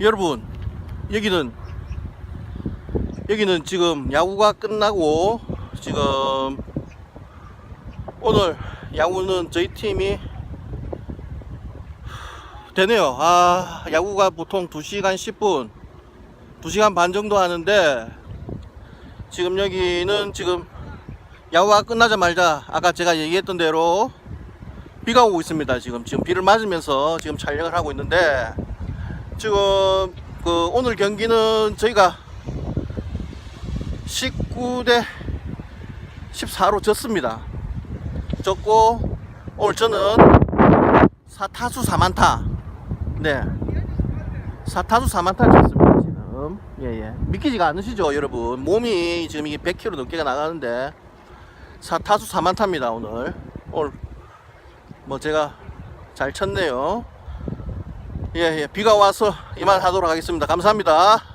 여러분 여기는 여기는 지금 야구가 끝나고 지금 오늘 야구는 저희 팀이 되네요. 아 야구가 보통 2시간 10분 2시간 반 정도 하는데 지금 여기는 지금 야구가 끝나자마자 아까 제가 얘기했던 대로 비가 오고 있습니다. 지금 지금 비를 맞으면서 지금 촬영을 하고 있는데 지금 그 오늘 경기는 저희가 19대 14로 졌습니다. 졌고 오늘 저는 4타수 4만타. 네. 4타수 4만타 쳤습니다 지금. 예예. 믿기지가 않으시죠 여러분? 몸이 지금 이게 100kg 넘게가 나가는데 4타수 4만타입니다 오늘. 오늘 뭐 제가 잘 쳤네요. 예, 예. 비가 와서 이만 하도록 하겠습니다. 감사합니다.